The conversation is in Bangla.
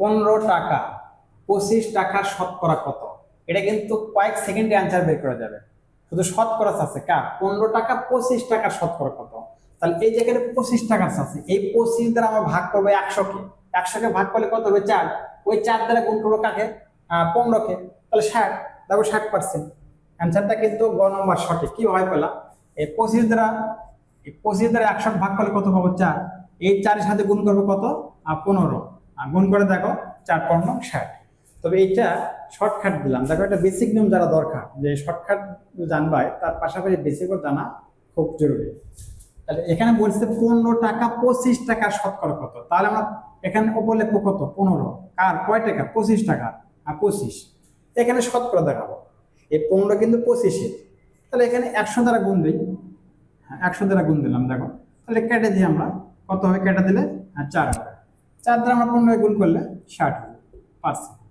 পনেরো টাকা, পঁচিশ টাকার শতকরা কত? এটা কিন্তু কয়েক সেকেন্ডে অ্যান্সার বের করা যাবে। শুধু শতকরা আছে কার? পনেরো টাকা, পঁচিশ টাকার শতকরা কত? তাহলে এই যেখানে পঁচিশ টাকার আছে এই পঁচিশ দ্বারা আমরা ভাগ করব একশোকে একশোকে ভাগ করলে কত হবে? চার। ওই চার দ্বারা গুণ করব কাকে? পনেরোকে তাহলে ষাট, তারপর ষাট পার্সেন্ট অ্যান্সারটা কিন্তু গ নম্বর সঠিক। কি হয় পেলাম? এই পঁচিশ দ্বারা, এই পঁচিশ দ্বারা একশো ভাগ করলে কত পাবো? চার। এই চারের সাথে গুণ করব কত? পনেরো। গুণ করে দেখো চার পনেরো ষাট। তবে এইটা শর্টকাট দিলাম। দেখো এটা বেসিক নিয়ম যারা দরকার, যে শর্টকাট জানবাই, তার পাশাপাশি বেসিকও জানা খুব জরুরি। তাহলে এখানে বলছে পনেরো টাকা পঁচিশ টাকা শতকরা কত? তাহলে আমরা এখানে ওপর লিখব কত? পনেরো। কার? কয় টাকা? পঁচিশ টাকা। আর পঁচিশ। এখানে শতকরা দেখাবো। এই পনেরো কিন্তু পঁচিশে তাহলে এখানে একশো দ্বারা গুণ দিই। হ্যাঁ একশো দ্বারা গুণ দিলাম, দেখো। তাহলে কেটে দিই আমরা। কত হবে? কেটে দিলে আর চার হবে। চার দ্বারা আমরা পনেরো গুণ করলে ষাট পার্সেন্ট